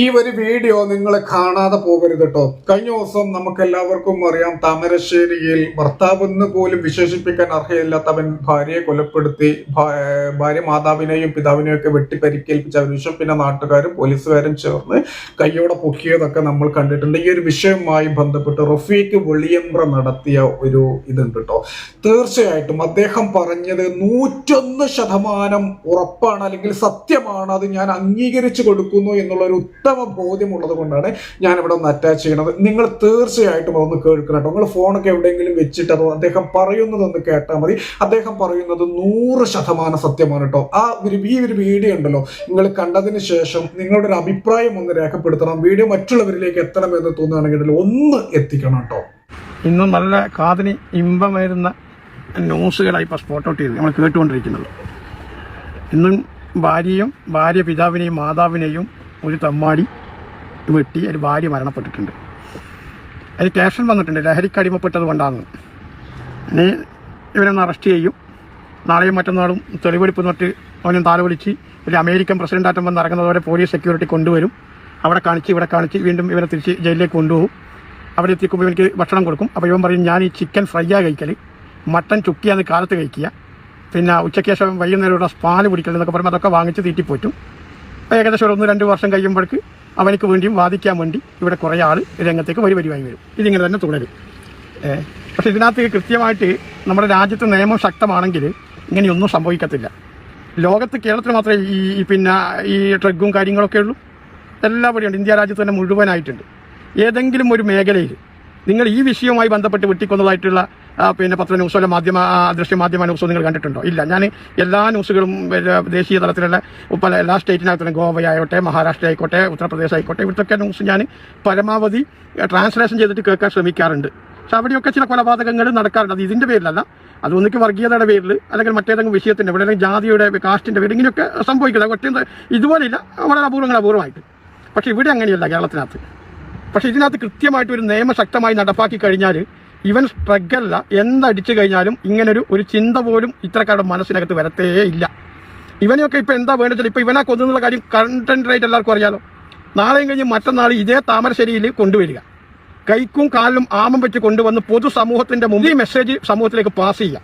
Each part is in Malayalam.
ഈ ഒരു വീഡിയോ നിങ്ങൾ കാണാതെ പോകരുത് കേട്ടോ കഴിഞ്ഞ ദിവസം നമുക്ക് എല്ലാവർക്കും അറിയാം താമരശ്ശേരിയിൽ ഭർത്താവ് എന്ന് പോലും വിശേഷിപ്പിക്കാൻ അർഹയില്ലാത്തവൻ ഭാര്യയെ കൊലപ്പെടുത്തി ഭാര്യ മാതാവിനെയും പിതാവിനെയും ഒക്കെ വെട്ടിപ്പരിക്കേൽപ്പിച്ച വിഷം പിന്നെ നാട്ടുകാരും പോലീസുകാരും ചേർന്ന് കയ്യോടെ പൊക്കിയതൊക്കെ നമ്മൾ കണ്ടിട്ടുണ്ട്. ഈ ഒരു വിഷയവുമായി ബന്ധപ്പെട്ട് റഫീഖ് വെളിയമ്പ്ര നടത്തിയ ഒരു ഇതുണ്ട് കേട്ടോ തീർച്ചയായിട്ടും അദ്ദേഹം പറഞ്ഞത് നൂറ്റൊന്ന് ശതമാനം ഉറപ്പാണ് അല്ലെങ്കിൽ സത്യമാണ്. അത് ഞാൻ അംഗീകരിച്ചു കൊടുക്കുന്നു എന്നുള്ള ഒരു ഉത്തമ ബോധ്യമുള്ളത് കൊണ്ടാണ് ഞാൻ ഇവിടെ ഒന്ന് അറ്റാച്ച് ചെയ്യണത്. നിങ്ങൾ തീർച്ചയായിട്ടും അതൊന്ന് കേൾക്കണം കേട്ടോ. നിങ്ങൾ ഫോണൊക്കെ എവിടെയെങ്കിലും വെച്ചിട്ട് അത് അദ്ദേഹം പറയുന്നതൊന്ന് കേട്ടാൽ മതി. അദ്ദേഹം പറയുന്നത് നൂറ് ശതമാനം സത്യമാണ് കേട്ടോ. ആ ഒരു ഈ ഒരു വീഡിയോ ഉണ്ടല്ലോ. നിങ്ങൾ കണ്ടതിന് ശേഷം നിങ്ങളുടെ ഒരു അഭിപ്രായം ഒന്ന് രേഖപ്പെടുത്തണം. വീഡിയോ മറ്റുള്ളവരിലേക്ക് എത്തണമെന്ന് തോന്നുകയാണെങ്കിൽ ഒന്ന് എത്തിക്കണം കേട്ടോ. ഇന്ന് നല്ല കാതിന് ഇമ്പമായിരുന്ന ന്യൂസുകളായി ഇപ്പോൾ സ്പോട്ട് ഔട്ട് ചെയ്ത് നമ്മൾ കേട്ടുകൊണ്ടിരിക്കുന്നത്. ഇന്നും ഭാര്യയും ഭാര്യ പിതാവിനെയും മാതാവിനെയും ഒരു തമ്മാടി വെട്ടി ഒരു ഭാര്യ മരണപ്പെട്ടിട്ടുണ്ട്. അതിൽ ക്യാഷൻ വന്നിട്ടുണ്ട്. ലഹരിക്ക് അടിമപ്പെട്ടത് കൊണ്ടാണ് ഇനി ഇവനൊന്ന് അറസ്റ്റ് ചെയ്യും. നാളെയും മറ്റന്നാളും തെളിവെടുപ്പ് നോട്ട് അവനും താല ഒരു അമേരിക്കൻ പ്രസിഡന്റാറ്റം വന്ന് ഇറങ്ങുന്നതോടെ പോലീസ് സെക്യൂരിറ്റി കൊണ്ടുവരും. അവിടെ കാണിച്ച് ഇവിടെ കാണിച്ച് വീണ്ടും ഇവനെ തിരിച്ച് ജയിലിലേക്ക് കൊണ്ടുപോകും. അവിടെ എത്തിക്കുമ്പോൾ എനിക്ക് ഭക്ഷണം കൊടുക്കും. അപ്പോൾ ഇവൻ പറയും ഞാൻ ഈ ചിക്കൻ ഫ്രൈയാണ് കഴിക്കൽ മട്ടൻ ചുക്കിയാന്ന് കാലത്ത് കഴിക്കുക. പിന്നെ ഉച്ചയ്ക്ക് ശേഷം വൈകുന്നേരം ഇവിടെ പാൽ കുടിക്കൽ എന്നൊക്കെ പറയുമ്പോൾ അതൊക്കെ വാങ്ങിച്ച് തീറ്റിപ്പോറ്റും. ഏകദേശം ഒരു ഒന്ന് രണ്ട് വർഷം കഴിയുമ്പോഴേക്ക് അവനക്ക് വേണ്ടിയും വാദിക്കാൻ വേണ്ടി ഇവിടെ കുറേ ആൾ രംഗത്തേക്ക് വരി വരുവായി വരും. ഇതിങ്ങനെ തന്നെ തുടരും. പക്ഷേ ഇതിനകത്ത് കൃത്യമായിട്ട് നമ്മുടെ രാജ്യത്ത് നിയമം ശക്തമാണെങ്കിൽ ഇങ്ങനെയൊന്നും സംഭവിക്കത്തില്ല. ലോകത്ത് കേരളത്തിൽ മാത്രമേ ഈ പിന്നെ ഈ ഡ്രഗും കാര്യങ്ങളൊക്കെ ഉള്ളൂ. എല്ലാവരും ഉണ്ട് ഇന്ത്യ രാജ്യത്ത് തന്നെ മുഴുവനായിട്ടുണ്ട്. ഏതെങ്കിലും ഒരു മേഖലയിൽ നിങ്ങൾ ഈ വിഷയവുമായി ബന്ധപ്പെട്ട് വെട്ടിക്കൊന്നതായിട്ടുള്ള പിന്നെ പത്ര ന്യൂസോ മാധ്യമ ദൃശ്യ മാധ്യമ ന്യൂസോ നിങ്ങൾ കണ്ടിട്ടുണ്ടോ? ഇല്ല. ഞാൻ എല്ലാ ന്യൂസുകളും ദേശീയ തലത്തിലുള്ള പല എല്ലാ സ്റ്റേറ്റിനകത്തും ഗോവ ആയിക്കോട്ടെ മഹാരാഷ്ട്ര ആയിക്കോട്ടെ ഉത്തർപ്രദേശ് ആയിക്കോട്ടെ ഇവിടുത്തെ ന്യൂസ് ഞാൻ പരമാവധി ട്രാൻസ്ലേഷൻ ചെയ്തിട്ട് കേൾക്കാൻ ശ്രമിക്കാറുണ്ട്. പക്ഷെ അവിടെയൊക്കെ ചില കൊലപാതകങ്ങൾ നടക്കാറുണ്ട്. അത് ഇതിന്റെ പേരിലല്ല. അത് ഒന്നിക്ക് വർഗീയതയുടെ പേരിൽ അല്ലെങ്കിൽ മറ്റേതെങ്കിലും വിഷയത്തിന്റെ ഇവിടെ അല്ലെങ്കിൽ ജാതിയുടെ കാസ്റ്റിന്റെ പേരിൽ ഇങ്ങനെയൊക്കെ സംഭവിക്കുന്നത് ഒറ്റ ഇതുപോലെയില്ല. വളരെ അപൂർവങ്ങൾ അപൂർവമായിട്ട്. പക്ഷേ ഇവിടെ അങ്ങനെയല്ല കേരളത്തിനകത്ത്. പക്ഷെ ഇതിനകത്ത് കൃത്യമായിട്ട് ഒരു നിയമം ശക്തമായി നടപ്പാക്കി കഴിഞ്ഞാൽ ഇവൻ സ്ട്രഗല്ല എന്തടിച്ചു കഴിഞ്ഞാലും ഇങ്ങനൊരു ഒരു ചിന്ത പോലും ഇത്രക്കാരുടെ മനസ്സിനകത്ത് വരത്തേ ഇല്ല ഇവനെയൊക്കെ ഇപ്പം എന്താ വേണ്ടത് ഇപ്പം ഇവനെ കൊന്നുള്ള കാര്യം കണ്ടന്റ് എല്ലാവർക്കും അറിയാലോ. നാളെയും കഴിഞ്ഞ് മറ്റന്നാൾ ഇതേ താമരശ്ശേരിയിൽ കൊണ്ടുവരിക. കൈക്കും കാലിലും ആമം വെച്ച് കൊണ്ടുവന്ന് പൊതുസമൂഹത്തിന്റെ മുമ്പിൽ മെസ്സേജ് സമൂഹത്തിലേക്ക് പാസ് ചെയ്യുക.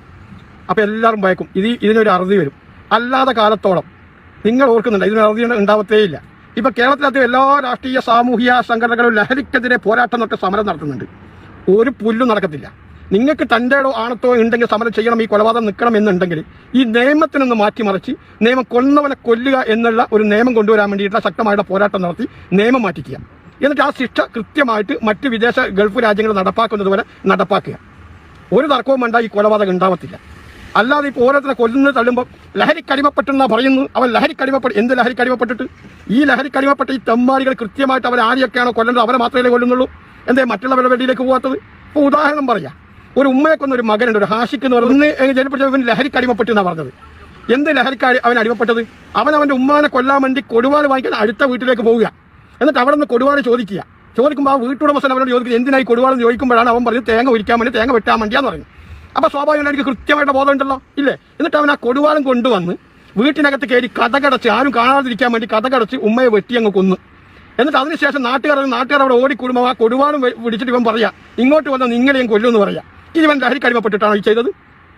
അപ്പോൾ എല്ലാവരും ഭയക്കും. ഇത് ഇതിനൊരു അറുതി വരും. അല്ലാതെ കാലത്തോളം. നിങ്ങൾ ഓർക്കുന്നുണ്ട്? ഇതിനൊരു അറുതി ഉണ്ടാവത്തേ ഇല്ല കേരളത്തിലത്തെ എല്ലാ രാഷ്ട്രീയ സാമൂഹിക സംഘടനകളും ലഹരിക്കെതിരെ പോരാട്ടം എന്നൊക്കെ സമരം നടത്തുന്നുണ്ട്. ഒരു പുല്ലും നടക്കത്തില്ല. നിങ്ങൾക്ക് തന്റെടോ ആണത്തോ ഉണ്ടെങ്കിൽ സമരം ചെയ്യണം ഈ കൊലപാതകം നിൽക്കണം എന്നുണ്ടെങ്കിൽ ഈ നിയമത്തിനൊന്ന് മാറ്റിമറിച്ച് നിയമം കൊന്നവനെ കൊല്ലുക എന്നുള്ള ഒരു നിയമം കൊണ്ടുവരാൻ വേണ്ടിയിട്ടുള്ള ശക്തമായിട്ടുള്ള പോരാട്ടം നടത്തി നിയമം മാറ്റിക്കുക. എന്നിട്ട് ആ ശിക്ഷ കൃത്യമായിട്ട് മറ്റ് വിദേശ ഗൾഫ് രാജ്യങ്ങൾ നടപ്പാക്കുന്നത് പോലെ നടപ്പാക്കുക. ഒരു തർക്കവും വേണ്ട ഈ കൊലപാതകം ഉണ്ടാവത്തില്ല. അല്ലാതെ ഇപ്പോൾ ഓരോരുത്തരെ കൊല്ലുന്നത് തള്ളുമ്പോൾ ലഹരിക്കടിമപ്പെട്ടെന്നാ പറയുന്നു. അവൻ ലഹരിക്കടിമപ്പെട്ട് എന്ത് ലഹരിക്കടിമപ്പെട്ടിട്ട് ഈ ലഹരിക്കടിമപ്പെട്ട ഈ തെമ്മാരികൾ കൃത്യമായിട്ട് അവർ ആരെയൊക്കെയാണോ കൊല്ലുന്നത് അവരെ മാത്രമേ കൊല്ലുന്നുള്ളൂ. എന്തേ മറ്റുള്ളവരുടെ വെടിയിലേക്ക് പോകാത്തത് ഇപ്പോൾ ഉദാഹരണം പറയാ. ഒരു ഉമ്മയെ ഒരു മകനുണ്ട് ഒരു ഹാഷിക്ക് എന്ന് പറയുന്നത്. ജനപ്പെട്ട ഇവൻ ലഹരിക്കടിമപ്പെട്ടു എന്നാണ് പറഞ്ഞത്. എന്ത് ലഹരിക്ക് അവൻ അടിമപ്പെട്ടത്? അവൻ അവന്റെ ഉമ്മാനെ കൊല്ലാൻ വേണ്ടി കൊടുവാൾ വാങ്ങിക്കാൻ അടുത്ത വീട്ടിലേക്ക് പോവുക. എന്നിട്ട് അവിടെ നിന്ന് കൊടുവാൾ ചോദിക്കുക. ചോദിക്കുമ്പോൾ ആ വീട്ടുടമസ്ഥൻ അവരോട് ചോദിക്കുന്നത് എന്തിനായി കൊടുവാളെന്ന് ചോദിക്കുമ്പോഴാണ് അവൻ പറഞ്ഞത് തേങ്ങ ഒരിക്കാൻ വേണ്ടി തേങ്ങ വെട്ടാൻ വേണ്ടിയാന്ന് പറഞ്ഞു അപ്പൊ സ്വാഭാവികമായിട്ട് കൃത്യമായിട്ട് ബോധമുണ്ടല്ലോ ഇല്ലേ? എന്നിട്ട് അവൻ ആ കൊടുവാളും കൊണ്ടുവന്ന് വീട്ടിനകത്ത് കയറി കഥകടച്ച് ആരും കാണാതിരിക്കാൻ വേണ്ടി കഥകടച്ച് ഉമ്മയെ വെട്ടി അങ്ങ് കൊന്നു. എന്നിട്ട് അതിനുശേഷം നാട്ടുകാർ നാട്ടുകാർ അവിടെ ഓടിക്കൂടുമ്പോൾ ആ കൊടുവാനും പിടിച്ചിട്ട് ഇവൻ പറയാ ഇങ്ങോട്ട് വന്നാൽ നിങ്ങളെയും കൊല്ലുമെന്ന് പറയാ. ഇവൻ ലഹരി കടിമപ്പെട്ടിട്ടാണോ ഈ ചെയ്തത്?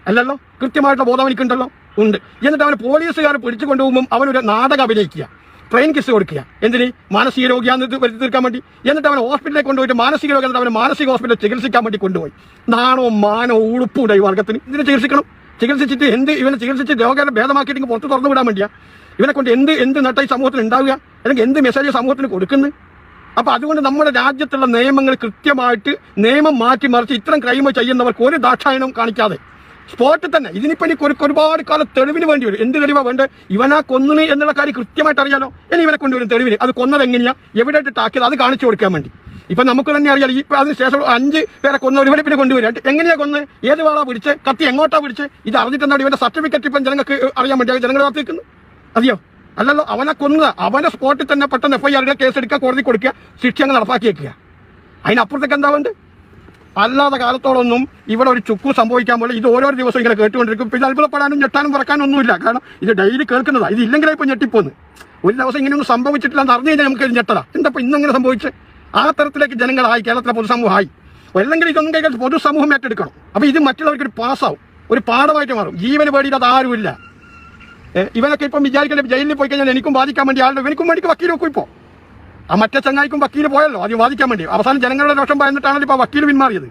അല്ലല്ലോ കൃത്യമായിട്ടുള്ള ബോധം എനിക്കുണ്ടല്ലോ? ഉണ്ട്. എന്നിട്ട് അവൻ പോലീസുകാർ പിടിച്ചു കൊണ്ടുപോകുമ്പോൾ അവനൊരു നാടകം അഭിനയിക്കുക ട്രെയിൻ കിസ് കൊടുക്കുക. എന്തിന്? മാനസിക രോഗിയാന്ന് വരുത്തി തീർക്കാൻ വേണ്ടി. എന്നിട്ട് അവൻ ഹോസ്പിറ്റലിൽ കൊണ്ടുപോയിട്ട് മാനസിക രോഗം എന്നിട്ട് അവനെ മാനസിക ഹോസ്പിറ്റലിൽ ചികിത്സിക്കാൻ വേണ്ടി കൊണ്ടുപോയി. നാണോ മാനോ ഉളുപ്പൂടെ ഈ വർഗത്തിന്. ഇതിനെ ചികിത്സിക്കണം. ചികിത്സിച്ചിട്ട് എന്ത്? ഇവനെ ചികിത്സിച്ച് രോഗം ഭേദമാക്കിയിട്ട് പുറത്ത് തുറന്നു വിടാൻ വേണ്ടിയാ. ഇവനെ കൊണ്ട് എന്ത് എന്ത് നട്ട ഈ സമൂഹത്തിന് ഉണ്ടാവുക? അല്ലെങ്കിൽ എന്ത് മെസ്സേജ് സമൂഹത്തിന് കൊടുക്കുന്നു അപ്പൊ അതുകൊണ്ട് നമ്മുടെ രാജ്യത്തുള്ള നിയമങ്ങൾ കൃത്യമായിട്ട് നിയമം മാറ്റി മറിച്ച് ഇത്തരം ക്രൈം ചെയ്യുന്നവർക്ക് ഒരു ദാക്ഷായണവും കാണിക്കാതെ. സ്പോട്ടിൽ തന്നെ. ഇതിനിപ്പോ എനിക്ക് ഒരു ഒരുപാട് കാലം തെളിവിന് വേണ്ടി വരും. എന്ത് തെളിവാ വേണ്ടത്? ഇവനാ കൊന്നു എന്നുള്ള കാര്യം കൃത്യമായിട്ട് അറിയാലോ? ഇനി ഇവനെ കൊണ്ടുവരും തെളിവിന്. അത് കൊന്നത് എങ്ങനെയാ? എവിടെ ഇട്ടാക്കിയത് അത് കാണിച്ചു കൊടുക്കാൻ വേണ്ടി. ഇപ്പൊ നമുക്ക് തന്നെ അറിയാം ഈ അതിന് ശേഷം അഞ്ച് പേരെ കൊന്ന ഒരു പിന്നെ കൊണ്ടുവരും. എങ്ങനെയാ കൊന്ന്? ഏത് വാളാ പിടിച്ച്? കത്തി എങ്ങോട്ടാ പിടിച്ച്? ഇത് അറിഞ്ഞിട്ടെന്താണ് ഇവന്റെ സർട്ടിഫിക്കറ്റ് ഇപ്പം ജനങ്ങൾക്ക് അറിയാൻ വേണ്ടി ജനങ്ങളെ കാത്തിരിക്കുന്നു. അറിയോ? അല്ലല്ലോ അവനെ കൊന്നത്. അവനെ സ്പോട്ടിൽ തന്നെ പെട്ടെന്ന് എഫ് കേസ് എടുക്കുക കോടതി കൊടുക്കുക ശിക്ഷ അങ്ങ് നടപ്പാക്കി വെക്കുക. അതിനപ്പുറത്തേക്ക് എന്താ വേണ്ട അല്ലാതെ കാലത്തോളൊന്നും ഇവിടെ ഒരു ചുക്കും സംഭവിക്കാൻ പോലെ ഇത് ഓരോ ദിവസവും ഇങ്ങനെ കേട്ടുകൊണ്ടിരിക്കും. പിന്നെ അത്ഭുതപ്പെടാനും ഞെട്ടാനും പറക്കാനും ഒന്നുമില്ല. കാരണം ഇത് ഡെയിലി കേൾക്കുന്നതാണ് ഇത് ഇല്ലെങ്കിലേ ഇപ്പോൾ ഞെട്ടിപ്പോന്ന്. ഒരു ദിവസം ഇങ്ങനെയൊന്നും സംഭവിച്ചിട്ടില്ല എന്ന് അറിഞ്ഞു കഴിഞ്ഞാൽ നമുക്ക് ഞെട്ടതാ എന്താ ഇപ്പം ഇന്നങ്ങനെ സംഭവിച്ച്? ആ തരത്തിലേക്ക് ജനങ്ങളായി. കേരളത്തിലെ പൊതുസമൂഹമായി. അല്ലെങ്കിൽ ഇതൊന്നും കഴിഞ്ഞാൽ പൊതുസമൂഹം ഏറ്റെടുക്കണം. അപ്പോൾ ഇത് മറ്റുള്ളവർക്ക് ഒരു പാസ്സാവും ഒരു പാഠമായിട്ട് മാറും. ജീവന് പേടിയില്ലാതെ ആരുമില്ല. ഇവനൊക്കെ ഇപ്പം വിചാരിക്കല്ലേ ജയിലിൽ പോയി കഴിഞ്ഞാൽ എനിക്കും ബാധിക്കാൻ വേണ്ടി ആളുടെ ഇവനിക്കും വേണ്ടി വക്കീൽ നോക്കും ഇപ്പോൾ ആ മറ്റേ ചങ്ങായിക്കും വക്കീൽ പോയല്ലോ ആദ്യം വാദിക്കാൻ വേണ്ടി. അവസാനം ജനങ്ങളുടെ രോഷം പറഞ്ഞിട്ടാണല്ലോ ഇപ്പോൾ വക്കീൽ പിന്മാറിയത്.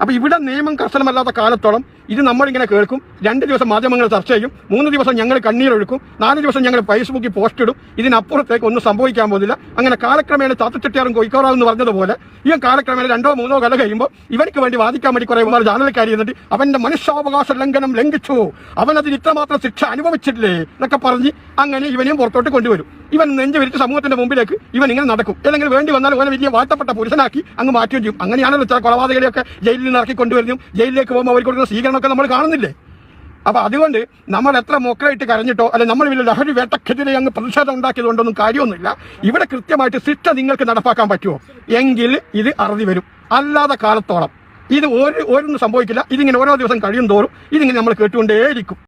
അപ്പോൾ ഇവിടെ നിയമം കർശനമല്ലാത്ത കാലത്തോളം ഇത് നമ്മളിങ്ങനെ കേൾക്കും. രണ്ട് ദിവസം മാധ്യമങ്ങൾ ചർച്ച ചെയ്യും. മൂന്ന് ദിവസം ഞങ്ങൾ കണ്ണീരൊഴുക്കും. നാല് ദിവസം ഞങ്ങൾ ഫേസ്ബുക്കിൽ പോസ്റ്റ് ഇടും. ഇതിനപ്പുറത്തേക്ക് ഒന്നും സംഭവിക്കാൻ പോകുന്നില്ല. അങ്ങനെ കാലക്രമേണ ചാത്തച്ചട്ടിയാറും കൊയ്ക്കോറാവും എന്ന് പറഞ്ഞതുപോലെ ഈ കാലക്രമേണ രണ്ടോ മൂന്നോ കല കഴിയുമ്പോൾ ഇവർക്ക് വേണ്ടി വാദിക്കാൻ വേണ്ടി കുറേ മാർ ജാനലക്കാരി ചെയ്യുന്നുണ്ട് അവന്റെ മനുഷ്യാവകാശ ലംഘനം ലംഘിച്ചു. അവൻ അതിന് ഇത്രമാത്രം ശിക്ഷ അനുഭവിച്ചിട്ടില്ലേ എന്നൊക്കെ പറഞ്ഞ് അങ്ങനെ ഇവനെയും പുറത്തോട്ട് കൊണ്ടുവരും. ഇവൻ നെഞ്ചു വിരിച്ച് സമൂഹത്തിന്റെ മുമ്പിലേക്ക് ഇവൻ ഇങ്ങനെ നടക്കും. അല്ലെങ്കിൽ വേണ്ടി വന്നാൽ ഓരോ വലിയ വാട്ടപ്പെട്ട പുരുഷനാക്കി അങ്ങ് മാറ്റുകയും ചെയ്യും. അങ്ങനെയാണല്ലോ ചില കൊലപാതകളെയൊക്കെ ജയിലിൽ നിന്ന് ഇറക്കി കൊണ്ടുവരുന്നു ജയിലിലേക്ക് പോകുമ്പോൾ അവർ കൊടുക്കുന്ന സ്വീകരണമൊക്കെ നമ്മൾ കാണുന്നില്ലേ? അപ്പൊ അതുകൊണ്ട് നമ്മൾ എത്ര മൊക്കലായിട്ട് കരഞ്ഞിട്ടോ അല്ലെ നമ്മൾ വലിയ ലഹരി വേട്ടക്കെതിരെ അങ്ങ് പ്രതിഷേധം ഉണ്ടാക്കിയതുകൊണ്ടൊന്നും കാര്യമൊന്നുമില്ല. ഇവിടെ കൃത്യമായിട്ട് ശിക്ഷ നിങ്ങൾക്ക് നടപ്പാക്കാൻ പറ്റുമോ? എങ്കിൽ ഇത് അറുതി വരും. അല്ലാതെ കാലത്തോളം. ഇത് ഒരു ഒന്നും സംഭവിക്കില്ല. ഇതിങ്ങനെ ഓരോ ദിവസം കഴിയും തോറും ഇതിങ്ങനെ നമ്മൾ കേട്ടുകൊണ്ടേയിരിക്കും.